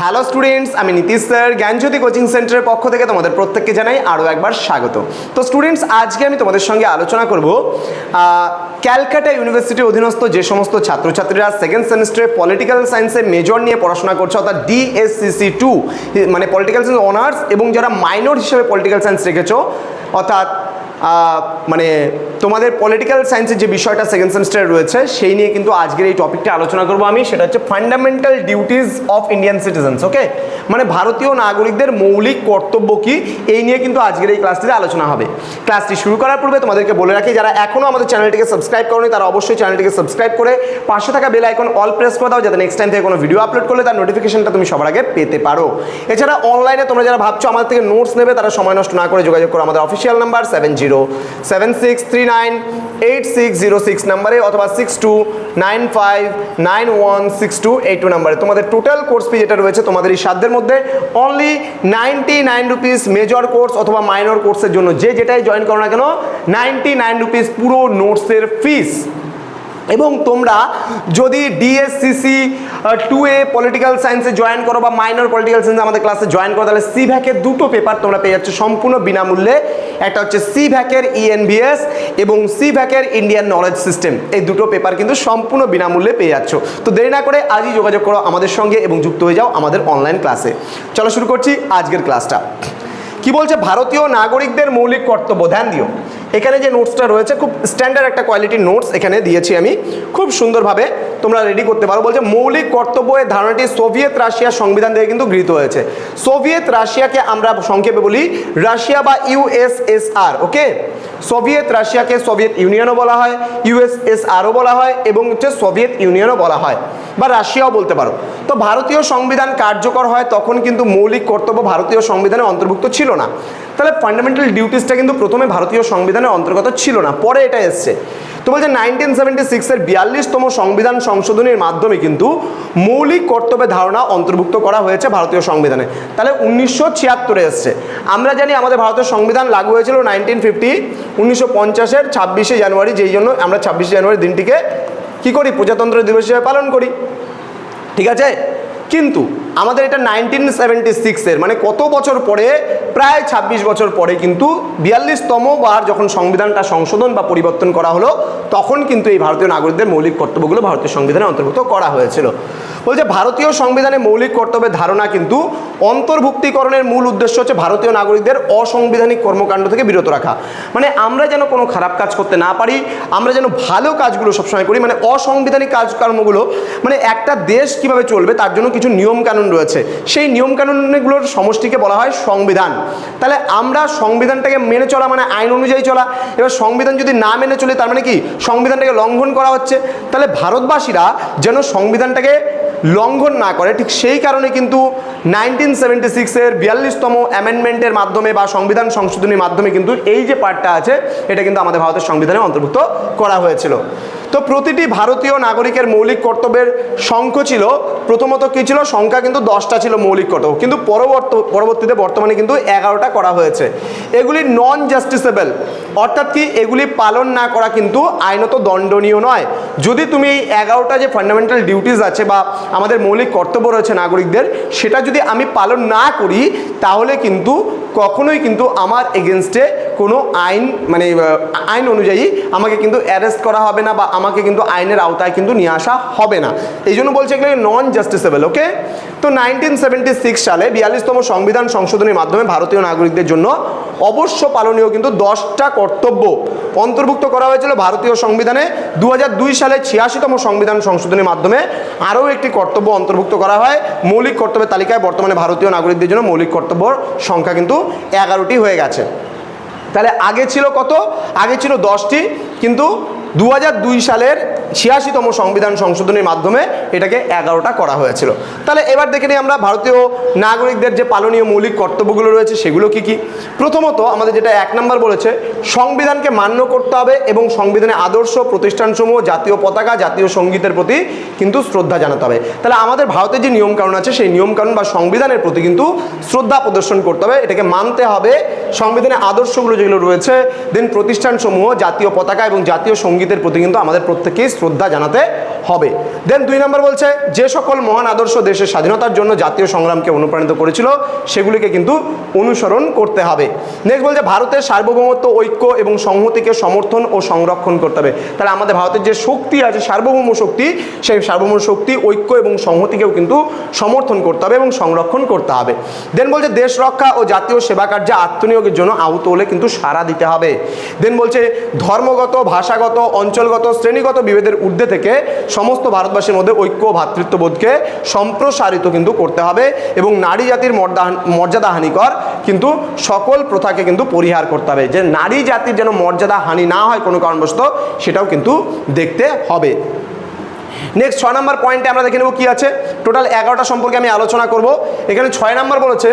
Hello students আমি Nitish sir, জ্ঞানজ্যোতি coaching সেন্টারের পক্ষ থেকে তোমাদের প্রত্যেককে জানাই আরও একবার স্বাগত। তো স্টুডেন্টস আজকে আমি তোমাদের সঙ্গে আলোচনা করব ক্যালকাটা ইউনিভার্সিটির অধীনস্থ যে সমস্ত ছাত্রছাত্রীরা সেকেন্ড সেমিস্টারে পলিটিক্যাল সায়েন্সে মেজর নিয়ে পড়াশোনা করছে, অর্থাৎ ডিএসসিসি টু মানে পলিটিক্যাল সায়েন্স অনার্স এবং যারা মাইনর হিসেবে পলিটিক্যাল সায়েন্স রেখেছো, অর্থাৎ মানে তোমাদের পলিটিক্যাল সায়েন্সের যে বিষয়টা সেকেন্ড সেমিস্টারে রয়েছে, সেই নিয়ে কিন্তু আজকের এই টপিকটা আলোচনা করব আমি। সেটা হচ্ছে fundamental duties of Indian citizens okay মানে ভারতীয় নাগরিকদের মৌলিক কর্তব্য কি? এই নিয়ে কিন্তু আজকের এই ক্লাসটিতে আলোচনা হবে। ক্লাসটি শুরু করার পূর্বে তোমাদেরকে বলে রাখি, যারা এখনও আমাদের চ্যানেলটিকে সাবস্ক্রাইব করনি, তারা অবশ্যই চ্যানেলটিকে সাবস্ক্রাইব করে পাশে থাকা বেল আইকন অল প্রেস করে দাও, যাতে নেক্সট টাইম থেকে কোনো ভিডিও আপলোড করলে তার নোটিফিকেশনটা তুমি সবার আগে পেতে পারো। এছাড়া অনলাইনে তোমরা যারা ভাবছ আমাদের থেকে নোটস নেবে, তারা সময় নষ্ট না করে যোগাযোগ করো আমাদের official number seven zero seven six three nine eight six zero six নাম্বারে অথবা six two nine five nine one six two eight two নাম্বারে। তোমাদের টোটাল কোর্স ফি যেটা রয়েছে তোমাদের এই সাধ্যের মধ্যে only ninety nine rupees major course অথবা মাইনর কোর্সের জন্য। যে যেটাই জয়েন করো না কেন নাইনটি নাইন রুপিস পুরো নোটসের ফিস এবং তোমরা যদি ডিএসসিসি টু এ পলিটিক্যাল সায়েন্সে জয়েন করো বা মাইনর পলিটিক্যাল সায়েন্স আমাদের ক্লাসে জয়েন করো, তাহলে সি ভ্যাকের দুটো পেপার তোমরা পেয়ে যাচ্ছ সম্পূর্ণ বিনামূল্যে। একটা হচ্ছে সি ভ্যাকের ইএনবিএস এবং সি ভ্যাকের ইন্ডিয়ান নলেজ সিস্টেম এই দুটো পেপার কিন্তু সম্পূর্ণ বিনামূল্যে পেয়ে যাচ্ছ। তো দেরি না করে আজই যোগাযোগ করো আমাদের সঙ্গে এবং যুক্ত হয়ে যাও আমাদের অনলাইন ক্লাসে চলো শুরু করছি আজকের ক্লাসটা কি বলছে? ভারতীয় নাগরিকদের মৌলিক কর্তব্য? ধ্যান দিও। এখানে যে নোটসটা রয়েছে, খুব স্ট্যান্ডার্ড একটা কোয়ালিটির নোটস এখানে দিয়েছি আমি। খুব সুন্দরভাবে তোমরা রেডি করতে পারো। বলছে, মৌলিক কর্তব্য এর ধারণাটি সোভিয়েত রাশিয়ার সংবিধান থেকে কিন্তু গৃহীত হয়েছে। সোভিয়েত রাশিয়াকে আমরা সংক্ষেপে বলি রাশিয়া বা ইউএসএসআর ওকে সোভিয়েত রাশিয়াকে সোভিয়েত ইউনিয়নও বলা হয় ইউএসএসআরও বলা হয়, এবং হচ্ছে সোভিয়েত ইউনিয়নও বলা হয়, বা রাশিয়াও বলতে পারো। তো ভারতীয় সংবিধান কার্যকর হয় তখন কিন্তু মৌলিক কর্তব্য ভারতীয় সংবিধানে অন্তর্ভুক্ত ছিল না। তাহলে ফান্ডামেন্টাল ডিউটিসটা কিন্তু প্রথমে ভারতীয় সংবিধানের অন্তর্গত ছিল না, পরে এটা এসছে। তো বলছে নাইনটিন সেভেন্টি সিক্সের বিয়াল্লিশতম সংবিধান সংশোধনীর মাধ্যমে কিন্তু মৌলিক কর্তব্যের ধারণা অন্তর্ভুক্ত করা হয়েছে ভারতীয় সংবিধানে। তাহলে উনিশশো ছিয়াত্তরে এসছে। আমরা জানি আমাদের ভারতের সংবিধান লাগু হয়েছিল নাইনটিন ফিফটি উনিশশো পঞ্চাশের ছাব্বিশে জানুয়ারি, যেই জন্য আমরা ছাব্বিশে জানুয়ারি দিনটিকে কি করি? প্রজাতন্ত্র দিবস হিসেবে পালন করি। ঠিক আছে? কিন্তু আমাদের এটা নাইনটিন সেভেন্টি সিক্সের মানে কত বছর পরে, প্রায় ছাব্বিশ বছর পরে কিন্তু বিয়াল্লিশতম বার যখন সংবিধানটা সংশোধন বা পরিবর্তন করা হলো, তখন কিন্তু এই ভারতীয় নাগরিকদের মৌলিক কর্তব্যগুলো ভারতীয় সংবিধানে অন্তর্ভুক্ত করা হয়েছিল। বলছে, ভারতীয় সংবিধানে মৌলিক কর্তব্যের ধারণা কিন্তু অন্তর্ভুক্তিকরণের মূল উদ্দেশ্য হচ্ছে ভারতীয় নাগরিকদের অসাংবিধানিক কর্মকাণ্ড থেকে বিরত রাখা। মানে আমরা যেন কোনো খারাপ কাজ করতে না পারি, আমরা যেন ভালো কাজগুলো সবসময় করি মানে অসাংবিধানিক কাজকর্মগুলো মানে একটা দেশ কীভাবে চলবে, তার জন্য কিছু নিয়মকানুন রয়েছে। সেই নিয়মকানুনগুলোর সমষ্টিকে বলা হয় সংবিধান। তাহলে আমরা সংবিধানটাকে মেনে চলা মানে আইন অনুযায়ী চলা। এবার সংবিধান যদি না মেনে চলে, তার মানে কি? সংবিধানটাকে লঙ্ঘন করা হচ্ছে। তাহলে ভারতবাসীরা যেন সংবিধানটাকে লঙ্ঘন না করে, ঠিক সেই কারণে কিন্তু নাইনটিন সেভেন্টি সিক্সের বিয়াল্লিশতম অ্যামেন্ডমেন্টের মাধ্যমে বা সংবিধান সংশোধনীর মাধ্যমে কিন্তু এই যে পার্টটা আছে, এটা কিন্তু আমাদের ভারতের সংবিধানে অন্তর্ভুক্ত করা হয়েছিল। তো প্রতিটি ভারতীয় নাগরিকের মৌলিক কর্তব্যের সংখ্য ছিল, প্রথমত কী ছিল? সংখ্যা কিন্তু দশটা ছিল মৌলিক কর্তব্য। কিন্তু পরবর্ত, পরবর্তীতে বর্তমানে কিন্তু এগারোটা করা হয়েছে। এগুলি নন জাস্টিসেবল অর্থাৎ কি এগুলি পালন না করা কিন্তু আইনত দণ্ডনীয় নয়। যদি তুমি এই এগারোটা যে ফান্ডামেন্টাল ডিউটিস আছে বা আমাদের মৌলিক কর্তব্য রয়েছে নাগরিকদের, সেটা যদি আমি পালন না করি, তাহলে কিন্তু কখনোই কিন্তু আমার এগেনস্টে কোনো আইন মানে আইন অনুযায়ী আমাকে কিন্তু অ্যারেস্ট করা হবে না বা আমাকে কিন্তু আইনের আওতায় কিন্তু নিয়ে আসা হবে না। এই জন্য বলছে এগুলো নন জাস্টিসেবল ওকে তো নাইনটিন সেভেন্টি সিক্স সালে বিয়াল্লিশতম সংবিধান সংশোধনের মাধ্যমে ভারতীয় নাগরিকদের জন্য অবশ্য পালনীয় কিন্তু দশটা কর্তব্য অন্তর্ভুক্ত করা হয়েছিল ভারতীয় সংবিধানে। দু সালে ছিয়াশিতম সংবিধান সংশোধনের মাধ্যমে আরও একটি কর্তব্য অন্তর্ভুক্ত করা হয়। মৌলিক কর্তব্যের তালিকায় বর্তমানে ভারতীয় নাগরিকদের জন্য মৌলিক কর্তব্যর সংখ্যা কিন্তু এগারোটি হয়ে গেছে। তাহলে আগে ছিল কত? আগে ছিল দশটি কিন্তু দু সালের ছিয়াশিতম সংবিধান সংশোধনের মাধ্যমে এটাকে এগারোটা করা হয়েছিল। তাহলে এবার দেখে নিই আমরা ভারতীয় নাগরিকদের যে পালনীয় মৌলিক কর্তব্যগুলো রয়েছে, সেগুলো কি কি? প্রথমত আমাদের যেটা এক নম্বর বলেছে, সংবিধানকে মান্য করতে হবে এবং সংবিধানের আদর্শ প্রতিষ্ঠানসমূহ, জাতীয় পতাকা, জাতীয় সঙ্গীতের প্রতি কিন্তু শ্রদ্ধা জানাতে হবে। তাহলে আমাদের ভারতের যে নিয়মকানুন আছে, সেই নিয়মকানুন বা সংবিধানের প্রতি কিন্তু শ্রদ্ধা প্রদর্শন করতে হবে। এটাকে মানতে হবে। সংবিধানের আদর্শগুলো যেগুলো রয়েছে, দেন প্রতিষ্ঠানসমূহ, জাতীয় পতাকা এবং জাতীয় সঙ্গীতের প্রতি কিন্তু আমাদের প্রত্যেকেই শ্রদ্ধা জানাতে হবে। দেন দুই নম্বর বলছে, যে সকল মহান আদর্শ দেশের স্বাধীনতার জন্য জাতীয় সংগ্রামকে অনুপ্রাণিত করেছিল, সেগুলিকে কিন্তু অনুসরণ করতে হবে। নেক্সট বলছে, ভারতের সার্বভৌমত্ব, ঐক্য এবং সংহতিকে সমর্থন ও সংরক্ষণ করতে হবে। তাহলে আমাদের ভারতের যে শক্তি আছে, সার্বভৌম শক্তি, সেই সার্বভৌম শক্তি, ঐক্য এবং সংহতিকেও কিন্তু সমর্থন করতে হবে এবং সংরক্ষণ করতে হবে। দেন বলছে, দেশ রক্ষা ও জাতীয় সেবা কার্যে আত্মনিয়োগের জন্য আহত হলে কিন্তু সাড়া দিতে হবে। দেন বলছে, ধর্মগত, ভাষাগত, অঞ্চলগত, শ্রেণীগত বিভেদের ঊর্ধ্বে থেকে সমস্ত ভারতবাসীর মধ্যে ঐক্য ভ্রাতৃত্ববোধকে সম্প্রসারিত কিন্তু করতে হবে এবং নারী জাতির মর্যাদা হানিকর কিন্তু সকল প্রথাকে কিন্তু পরিহার করতে হবে। যে নারী জাতির যেন মর্যাদা হানি না হয় কোনো কারণবশত সেটাও কিন্তু দেখতে হবে। নেক্সট ছয় নম্বর পয়েন্টে আমরা দেখে নেব কি আছে। টোটাল এগারোটা সম্পর্কে আমি আলোচনা করব। এখানে ছয় নম্বর বলেছে,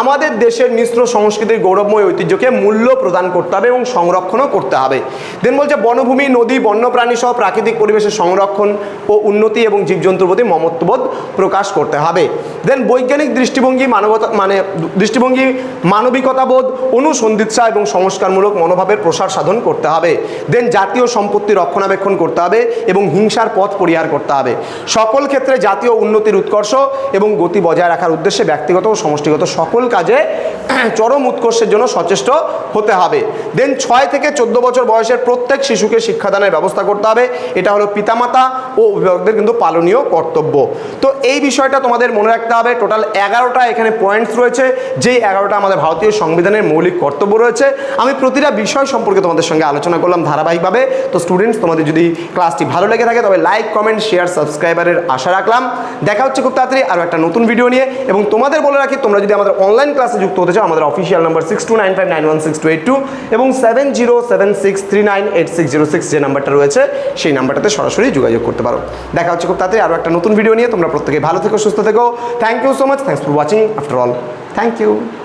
আমাদের দেশের মিশ্র সংস্কৃতির গৌরবময় ঐতিহ্যকে মূল্য প্রদান করতে হবে এবং সংরক্ষণও করতে হবে। দেন বলছে, বনভূমি, নদী, বন্যপ্রাণী সহ প্রাকৃতিক পরিবেশের সংরক্ষণ ও উন্নতি এবং জীবজন্তুর প্রতি মমত্ববোধ প্রকাশ করতে হবে। দেন বৈজ্ঞানিক দৃষ্টিভঙ্গি, মানবতা মানে দৃষ্টিভঙ্গি, মানবিকতাবোধ, অনুসন্ধিৎসা এবং সংস্কারমূলক মনোভাবের প্রসার সাধন করতে হবে। দেন জাতীয় সম্পত্তি রক্ষণাবেক্ষণ করতে হবে এবং হিংসার পথ পরিহার করতে হবে। সকল ক্ষেত্রে জাতীয় উন্নতির উৎকর্ষ এবং গতি বজায় রাখার উদ্দেশ্যে ব্যক্তিগত ও সমষ্টিগত সকল কাজে চরম উৎকর্ষের জন্য সচেষ্ট হতে হবে। দেন ছয় থেকে চোদ্দ বছর বয়সের প্রত্যেক শিশুকে শিক্ষাদানের ব্যবস্থা করতে হবে। এটা হলো পিতামাতা ও অভিভাবকদের কিন্তু পালনীয় কর্তব্য। তো এই বিষয়টা তোমাদের মনে রাখতে হবে। টোটাল এগারোটা এখানে পয়েন্টস রয়েছে। যেই এগারোটা আমাদের ভারতীয় সংবিধানের মৌলিক কর্তব্য রয়েছে। আমি প্রতিটা বিষয় সম্পর্কে তোমাদের সঙ্গে আলোচনা করলাম ধারাবাহিকভাবে। তো স্টুডেন্টস তোমাদের যদি ক্লাসটি ভালো লেগে থাকে, তবে লাইক কমেন্ট, শেয়ার, সাবস্ক্রাইবারের আশা রাখলাম। দেখা হচ্ছে খুব তাড়াতাড়ি আরও একটা নতুন ভিডিও নিয়ে। এবং তোমাদের বলে রাখি, তোমরা যদি আমাদের অনলাইন ক্লাসে যুক্ত হতে চাও, আমাদের official number six two nine five nine one six two eight two এবং seven zero seven six three nine eight six zero six যে নাম্বারটা রয়েছে, সেই নাম্বারটাতে সরাসরি যোগাযোগ করতে পারো। দেখা হচ্ছে খুব তাড়াতাড়ি আরও একটা নতুন ভিডিও নিয়ে। তোমরা প্রত্যেকে ভালো থেকো, সুস্থ থেকো। Thank you so much thanks for watching after all thank you